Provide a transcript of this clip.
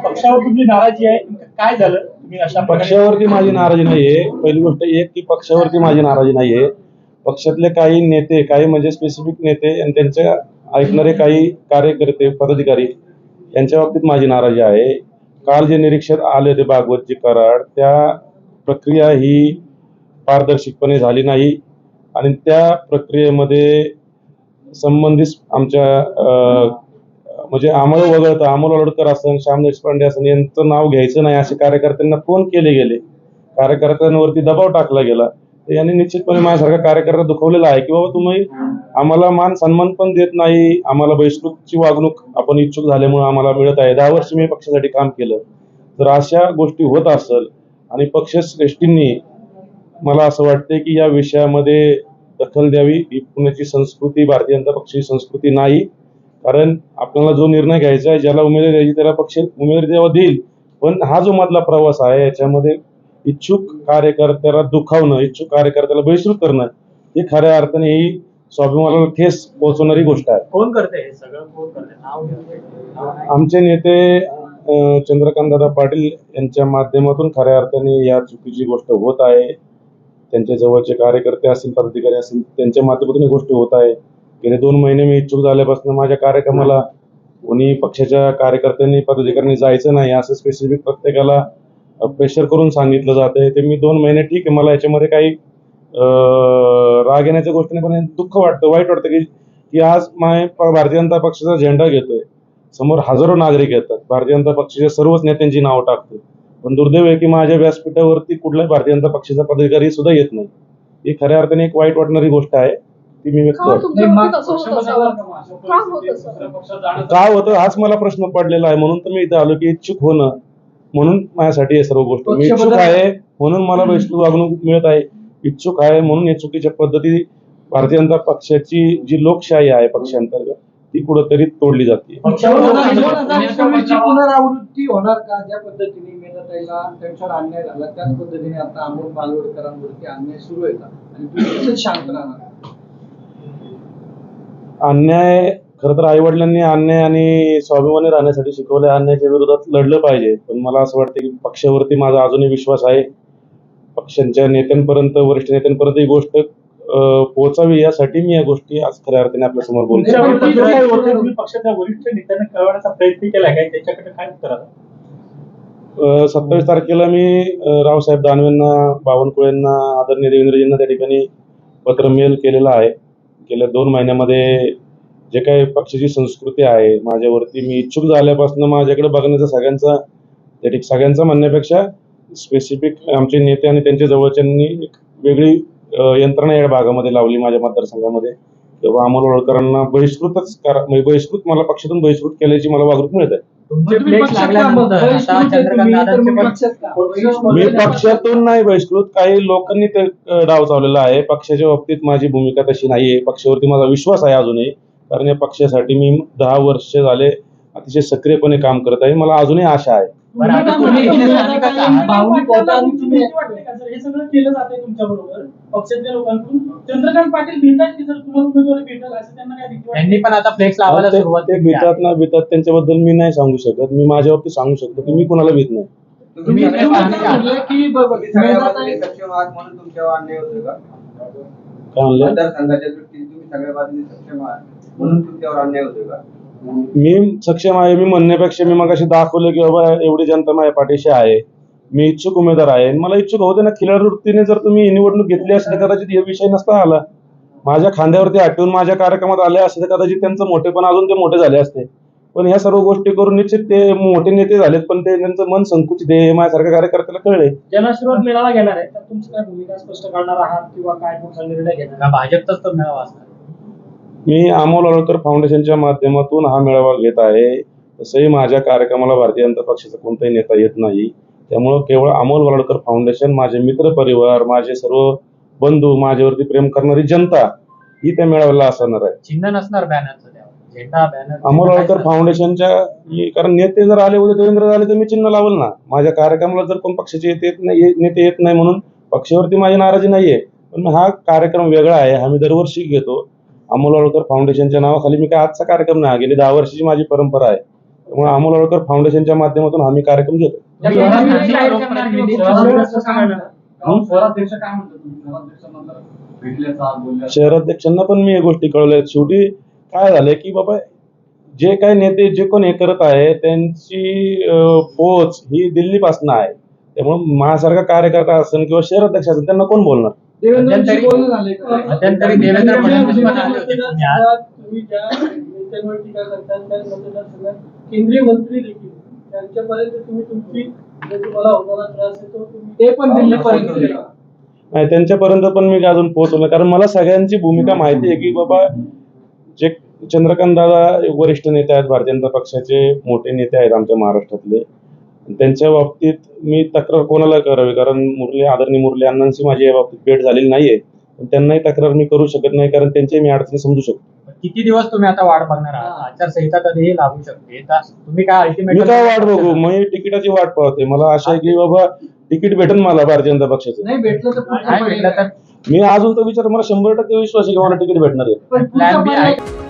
पक्षावर तुमची नाराजी आहे. काय झालं? तुम्ही अशा पक्षावरती माझी नाराजी नाहीये. पहिली गोष्ट एक की पक्षावरती माझी नाराजी नाहीये. पक्षातले काही नेते काही म्हणजे स्पेसिफिक नेते आणि त्यांचे ऐकणारे काही कार्यकर्ते पदाधिकारी यांच्या बाबतीत माझी नाराजी आहे. काल जे निरीक्षक आले होते भागवतजी कराड त्या प्रक्रिया ही पारदर्शकपणे झाली नाही. आणि त्या प्रक्रियेमध्ये संबंधित आमच्या म्हणजे आम्हाला वगळता अमोल वडकर असं श्याम देशपांडे असं यांचं नाव घ्यायचं नाही असे कार्यकर्त्यांना फोन केले गेले. कार्यकर्त्यांवरती दबाव टाकला गेला. तर यांनी निश्चितपणे माझ्यासारखा कार्यकर्ता दुखवलेला आहे की बाबा तुम्ही आम्हाला मान सन्मान पण देत नाही. आम्हाला बहिष्कृतची वागणूक आपण इच्छुक झाल्यामुळे आम्हाला मिळत आहे. दहा वर्ष मी पक्षासाठी काम केलं. तर अशा गोष्टी होत असल आणि पक्षश्रेष्ठींनी मला असं वाटते की या विषयामध्ये दखल द्यावी. ही पुण्याची संस्कृती भारतीय जनता पक्षाची संस्कृती नाही. कारण आपल्याला जो निर्णय घ्यायचा आहे ज्याला उमेदवारी द्यायची त्याला पक्ष उमेदवारी तेव्हा देईल. पण हा जो मधला प्रवास आहे याच्यामध्ये इच्छुक कार्यकर्त्याला दुखावणं इच्छुक कार्यकर्त्याला बहिष्कृत करणं ही खऱ्या अर्थाने ही स्वाभिमानाला ठेस पोहोचवणारी गोष्ट आहे. कोण करते हे सगळं? कोण. आमचे नेते चंद्रकांत दादा पाटील यांच्या माध्यमातून खऱ्या अर्थाने या चुकीची गोष्ट होत आहे. त्यांच्या जवळचे कार्यकर्ते असतील पदाधिकारी असतील त्यांच्या माध्यमातून ही गोष्ट होत आहे. गेले दोन महिने मी इच्छुक झाल्यापासून माझ्या कार्यक्रमाला कोणी पक्षाच्या कार्यकर्त्यांनी पदाधिकाऱ्यांनी जायचं नाही असं स्पेसिफिक प्रत्येकाला प्रेशर करून सांगितलं जातंय. ते मी दोन महिने ठीक आहे. मला याच्यामध्ये काही राग येण्याच्या गोष्टीने पण दुःख वाटतं. वाईट वाटतं की की आज माय भारतीय जनता पक्षाचा झेंडा घेतोय. समोर हजारो नागरिक येतात. भारतीय जनता पक्षाच्या सर्वच नेत्यांची नावं टाकतो पण दुर्दैव आहे की माझ्या व्यासपीठावरती कुठलाही भारतीय जनता पक्षाचा पदाधिकारी सुद्धा येत नाही. ही खऱ्या अर्थाने एक वाईट वाटणारी गोष्ट आहे. ती मी व्यक्त का करतो तुमच्या नाही, बाबतीत असं होत असावं? का होत असावं? हाच मला प्रश्न पडलेला आहे. म्हणून तर मी इथे आलो की इच्छुक होणं. म्हणून माझ्यासाठी हे सर्व गोष्ट. मी इच्छुक आहे म्हणून मला वैष्णव वागणूक मिळत आहे. इच्छुक आहे म्हणून या चुकीच्या पद्धती भारतीय जनता पक्षाची जी लोकशाही आहे पक्षांतर्गत ती कुठंतरी तोडली जाते. पुनरावृत्ती होणार का? ज्या पद्धतीने मेधाताईला त्यांच्यावर अन्याय झाला त्याच पद्धतीने आता अमोल बालवडकरांवरती अन्याय सुरू आहे का? आणि तुम्ही तसंच शांत राहणार? अन्याय खरं तर आई वडिलांनी अन्याय आणि स्वाभिमानी राहण्यासाठी शिकवलं अन्यायाच्या विरोधात लढलं पाहिजे. पण मला असं वाटतं की पक्षावरती माझा अजूनही विश्वास आहे. पक्षांच्या नेत्यांपर्यंत वरिष्ठ नेत्यांपर्यंत ही गोष्ट पोहोचावी यासाठी मी या गोष्टी आज खऱ्या अर्थाने आपल्यासमोर बोलतो तुमच्यावरती जो काही होतं, तुम्ही पक्षाच्या वरिष्ठ नेत्यांना कळवण्याचा प्रयत्न केला काय त्याच्याकडे काय उत्तर सत्तावीस तारखेला मी रावसाहेब दानवेंना बावनकुळेंना आदरणीय देवेंद्रजींना त्या ठिकाणी पत्र मेल केलेलं आहे. गेल्या दोन महिन्यामध्ये जे काही पक्षाची संस्कृती आहे माझ्यावरती मी इच्छुक झाल्यापासून माझ्याकडे बघण्याचा सगळ्यांचा त्या ठिक सगळ्यांचा म्हणण्यापेक्षा स्पेसिफिक आमचे नेते आणि त्यांच्या जवळच्यांनी एक वेगळी यंत्रणा या भागामध्ये लावली माझ्या मतदारसंघामध्ये. तेव्हा अमोल होळकरांना बहिष्कृतच करा म्हणजे बहिष्कृत मला पक्षातून बहिष्कृत केल्याची मला वागणूक मिळत आहे. पक्षात का? मी पक्षातून नाही बहिष्कृत. काही लोकांनी ते डाव चाललेला आहे. पक्षाच्या बाबतीत माझी भूमिका तशी नाहीये. पक्षावरती माझा विश्वास आहे अजूनही. कारण या पक्षासाठी मी दहा वर्ष झाले अतिशय सक्रियपणे काम करत आहे. मला अजूनही आशा आहे. हे सगळं केलं तुमच्या बरोबर पक्षातल्या लोकांकडून चंद्रकांत पाटील भेटाल की जर तुम्हाला उमेदवारी भेटेल असं त्यांना काय पण आता फ्लेक्स लावायला सुरुवात ना त्यांच्याबद्दल मी नाही सांगू शकत. मी माझ्या बाबतीत सांगू शकतो. की मी कुणाला भीत नाही. तुम्ही सक्षम आहात म्हणून तुमच्यावर अन्याय होतोय का? मतदारसंघाच्या दृष्टीने तुम्ही सगळ्या बाजूने सक्षम आहात म्हणून तुमच्यावर अन्याय होतोय का? मी सक्षम आहे मी म्हणण्यापेक्षा मी मग दाखवलं की बाबा एवढी जनता माझ्या पाठीशी आहे. मी इच्छुक उमेदवार आहे. मला इच्छुक होते ना खिलाडी वृत्तीने जर तुम्ही निवडणूक घेतली असती तर कदाचित हे विषय नसता आला. माझ्या खांद्यावरती आठवून माझ्या कार्यक्रमात आले असते तर कदाचित त्यांचं मोठेपण अजून ते मोठे झाले असते. पण ह्या सर्व गोष्टी करून निश्चित ते मोठे नेते झालेत पण ते त्यांचं मन संकुचित आहे माझ्यासारख्या कार्यकर्त्याला कळले जनाशीर्वाद मेळावा घेणार आहे तर तुमची काय भूमिका स्पष्ट करणार आहात किंवा काय निर्णय घेणार भाजपचाच तर मेळावा असणार. मी अमोल आळकर फाउंडेशनच्या माध्यमातून हा मेळावा घेत आहे. तसंही माझ्या कार्यक्रमाला भारतीय जनता पक्षाचा कोणताही नेता येत नाही. त्यामुळं केवळ अमोल वरळकर फाउंडेशन माझे मित्र परिवार माझे सर्व बंधू माझ्यावरती प्रेम करणारी जनता ही त्या मेळाव्याला असणार आहे. चिन्ह नसणार बॅनर. अमोल वरळकर फाउंडेशनच्या कारण नेते जर आले उद्या देवेंद्र आले तर मी चिन्ह लावल ना. माझ्या कार्यक्रमाला जर कोण पक्षाचे येत येत नाही नेते येत नाही म्हणून पक्षावरती माझी नाराजी नाहीये. पण हा कार्यक्रम वेगळा आहे हा मी दरवर्षी घेतो. अमोल आळकर फाउंडेशनच्या नावाखाली मी काय आजचा कार्यक्रम नाही. हा गेली दहा वर्षाची माझी परंपरा आहे. त्यामुळे अमोल आळकर फाउंडेशनच्या माध्यमातून आम्ही कार्यक्रम घेतो. काय शहराध्यक्षांना पण मी या गोष्टी कळवल्या. शेवटी काय झालंय की बाबा जे काही नेते जे कोण हे करत आहे त्यांची पोच ही दिल्लीपासून आहे. त्यामुळे माझ्यासारखा कार्यकर्ता असेल किंवा शहराध्यक्ष असेल त्यांना कोण बोलणार? बोलणं का? मध्यंतरी देवेंद्र फडणवीस पण आले होते पुण्यात तुम्ही ज्या नेत्यांवर टीका करतात त्या मतदारसंघात केंद्रीय मंत्री देखील त्यांच्यापर्यंत तुम्ही तुमची जे तुम्हाला होणारा त्रास आहे तो तुम्ही ते पण दिल्लीपर्यंत गेला. नाही त्यांच्यापर्यंत पण मी अजून पोहोचवलं कारण मला सगळ्यांची भूमिका माहिती आहे की बाबा जे चंद्रकांत दादा वरिष्ठ नेते आहेत भारतीय जनता पक्षाचे मोठे नेते आहेत आमच्या महाराष्ट्रातले. त्यांच्या बाबतीत मी तक्रार कोणाला करावी? कारण मुरली आदरणीय मुरली अण्णांशी माझी या बाबतीत भेट झालेली नाहीये. पण त्यांनाही तक्रार मी करू शकत नाही कारण त्यांची मी अडचणी समजू शकतो. किती दिवस तुम्ही आता वाट बघणार आहात? आचारसंहिता कधीही लागू शकते? तर तुम्ही काय मी अल्टिमेट काय वाट बघू? मी तिकिटाची वाट पाहते मला आशा आहे की बाबा तिकीट भेटेल मला भारतीय जनता पक्षाचं. नाही भेटलं तर तर मी अजून तो विचार मला शंभर टक्के विश्वास आहे की मला तिकीट भेटणार आहे.